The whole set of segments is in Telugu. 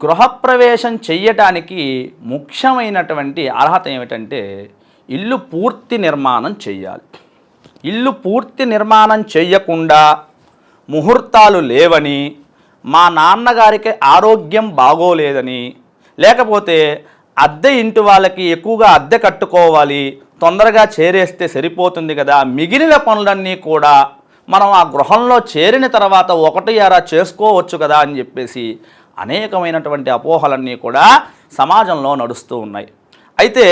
గృహప్రవేశం చెయ్యటానికి ముఖ్యమైనటువంటి అర్హత ఏమిటంటే ఇల్లు పూర్తి నిర్మాణం చెయ్యాలి. ఇల్లు పూర్తి నిర్మాణం చెయ్యకుండా ముహూర్తాలు లేవని మా నాన్నగారికి ఆరోగ్యం బాగోలేదని లేకపోతే అద్దె ఇంటి వాళ్ళకి ఎక్కువగా అద్దె కట్టుకోవాలి తొందరగా చేరేస్తే సరిపోతుంది కదా మిగిలిన పనులన్నీ కూడా మనం ఆ గృహంలో చేరిన తర్వాత ఒకటి అరా చేసుకోవచ్చు కదా అని చెప్పేసి అనేకమైనటువంటి అపోహలన్నీ కూడా సమాజంలో నడుస్తూ ఉన్నాయి. అయితే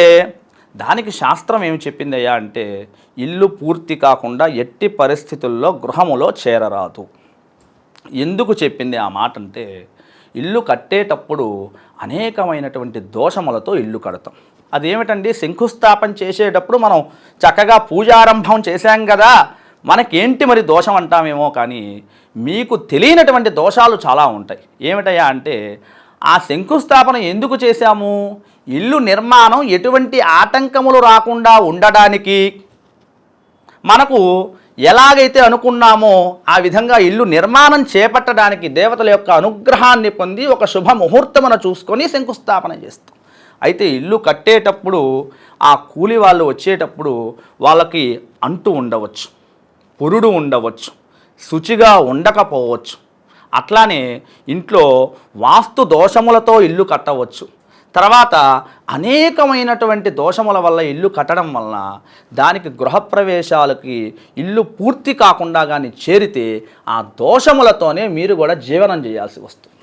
దానికి శాస్త్రం ఏమి చెప్పిందయ్యా అంటే ఇల్లు పూర్తి కాకుండా ఎట్టి పరిస్థితుల్లో గృహములో చేరరాదు. ఎందుకు చెప్పింది ఆ మాట అంటే ఇల్లు కట్టేటప్పుడు అనేకమైనటువంటి దోషములతో ఇల్లు కడతాం. అదేమిటండి? శంకుస్థాపన చేసేటప్పుడు మనం చక్కగా పూజారంభం చేశాం కదా మనకేంటి మరి దోషం అంటామేమో కానీ మీకు తెలియనటువంటి దోషాలు చాలా ఉంటాయి. ఏమిటయ్యా అంటే ఆ శంకుస్థాపన ఎందుకు చేశాము? ఇల్లు నిర్మాణం ఎటువంటి ఆటంకములు రాకుండా ఉండడానికి మనకు ఎలాగైతే అనుకున్నామో ఆ విధంగా ఇల్లు నిర్మాణం చేపట్టడానికి దేవతల యొక్క అనుగ్రహాన్ని పొంది ఒక శుభ ముహూర్తమును చూసుకొని శంకుస్థాపన చేస్తాం. అయితే ఇల్లు కట్టేటప్పుడు ఆ కూలి వాళ్ళు వచ్చేటప్పుడు వాళ్ళకి అంటూ ఉండవచ్చు. పురుడు ఉండవచ్చు శుచిగా ఉండకపోవచ్చు. అట్లానే ఇంట్లో వాస్తు దోషములతో ఇల్లు కట్టవచ్చు. తర్వాత అనేకమైనటువంటి దోషముల వల్ల ఇల్లు కట్టడం వలన దానికి గృహప్రవేశాలకి ఇల్లు పూర్తి కాకుండా కానీ చేరితే ఆ దోషములతోనే మీరు కూడా జీవనం చేయాల్సి వస్తుంది.